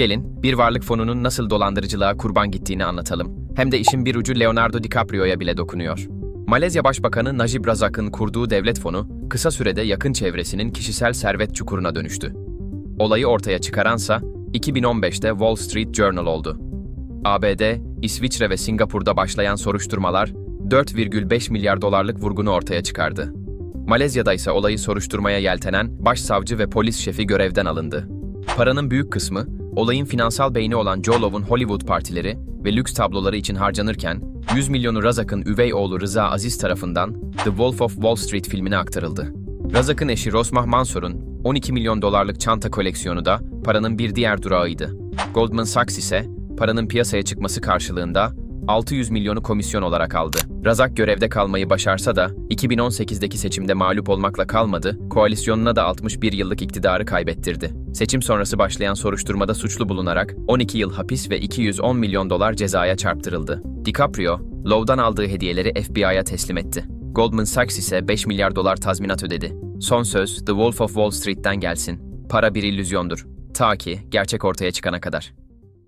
Gelin, bir varlık fonunun nasıl dolandırıcılığa kurban gittiğini anlatalım. Hem de işin bir ucu Leonardo DiCaprio'ya bile dokunuyor. Malezya Başbakanı Najib Razak'ın kurduğu devlet fonu, kısa sürede yakın çevresinin kişisel servet çukuruna dönüştü. Olayı ortaya çıkaransa 2015'te Wall Street Journal oldu. ABD, İsviçre ve Singapur'da başlayan soruşturmalar 4,5 milyar dolarlık vurgunu ortaya çıkardı. Malezya'da ise olayı soruşturmaya yeltenen başsavcı ve polis şefi görevden alındı. Paranın büyük kısmı, olayın finansal beyni olan Joloff'un Hollywood partileri ve lüks tabloları için harcanırken, 100 milyonu Razak'ın üvey oğlu Rıza Aziz tarafından The Wolf of Wall Street filmine aktarıldı. Razak'ın eşi Rosmah Mansur'un 12 milyon dolarlık çanta koleksiyonu da paranın bir diğer durağıydı. Goldman Sachs ise paranın piyasaya çıkması karşılığında 600 milyonu komisyon olarak aldı. Razak görevde kalmayı başarsa da 2018'deki seçimde mağlup olmakla kalmadı, koalisyonuna da 61 yıllık iktidarı kaybettirdi. Seçim sonrası başlayan soruşturmada suçlu bulunarak 12 yıl hapis ve 210 milyon dolar cezaya çarptırıldı. DiCaprio, Low'dan aldığı hediyeleri FBI'ya teslim etti. Goldman Sachs ise 5 milyar dolar tazminat ödedi. Son söz The Wolf of Wall Street'ten gelsin. Para bir illüzyondur. Ta ki gerçek ortaya çıkana kadar.